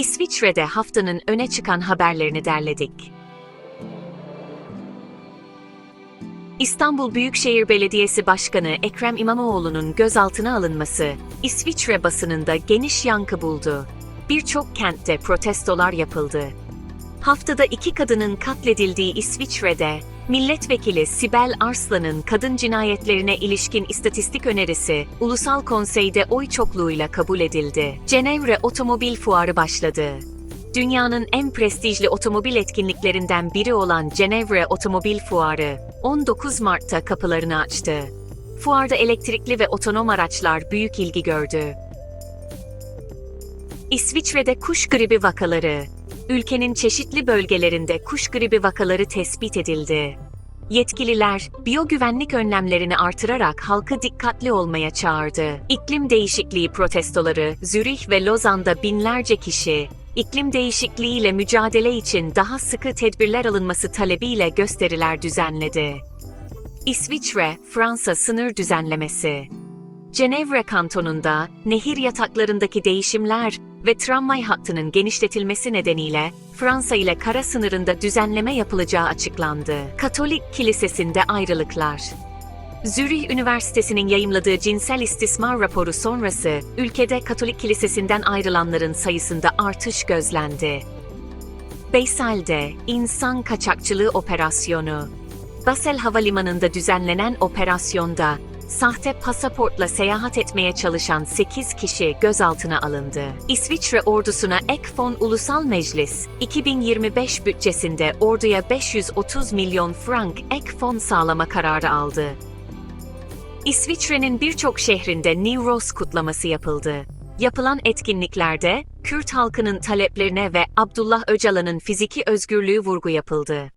İsviçre'de haftanın öne çıkan haberlerini derledik. İstanbul Büyükşehir Belediyesi Başkanı Ekrem İmamoğlu'nun gözaltına alınması, İsviçre basınında geniş yankı buldu. Birçok kentte protestolar yapıldı. Haftada iki kadının katledildiği İsviçre'de, milletvekili Sibel Arslan'ın kadın cinayetlerine ilişkin istatistik önerisi, Ulusal Konsey'de oy çokluğuyla kabul edildi. Cenevre Otomobil Fuarı başladı. Dünyanın en prestijli otomobil etkinliklerinden biri olan Cenevre Otomobil Fuarı, 19 Mart'ta kapılarını açtı. Fuarda elektrikli ve otonom araçlar büyük ilgi gördü. İsviçre'de kuş gribi vakaları. Ülkenin çeşitli bölgelerinde kuş gribi vakaları tespit edildi. Yetkililer, biyogüvenlik önlemlerini artırarak halkı dikkatli olmaya çağırdı. İklim değişikliği protestoları, Zürih ve Lozan'da binlerce kişi, iklim değişikliğiyle mücadele için daha sıkı tedbirler alınması talebiyle gösteriler düzenledi. İsviçre, Fransa sınır düzenlemesi. Cenevre kantonunda nehir yataklarındaki değişimler ve tramvay hattının genişletilmesi nedeniyle Fransa ile kara sınırında düzenleme yapılacağı açıklandı. Katolik kilisesinde ayrılıklar. Zürih Üniversitesi'nin yayımladığı cinsel istismar raporu sonrası ülkede Katolik kilisesinden ayrılanların sayısında artış gözlendi. Beysel'de insan kaçakçılığı operasyonu. Basel Havalimanı'nda düzenlenen operasyonda sahte pasaportla seyahat etmeye çalışan 8 kişi gözaltına alındı. İsviçre ordusuna ek fon Ulusal Meclis, 2025 bütçesinde orduya 530 milyon frank ek fon sağlama kararı aldı. İsviçre'nin birçok şehrinde Newroz kutlaması yapıldı. Yapılan etkinliklerde Kürt halkının taleplerine ve Abdullah Öcalan'ın fiziki özgürlüğü vurgu yapıldı.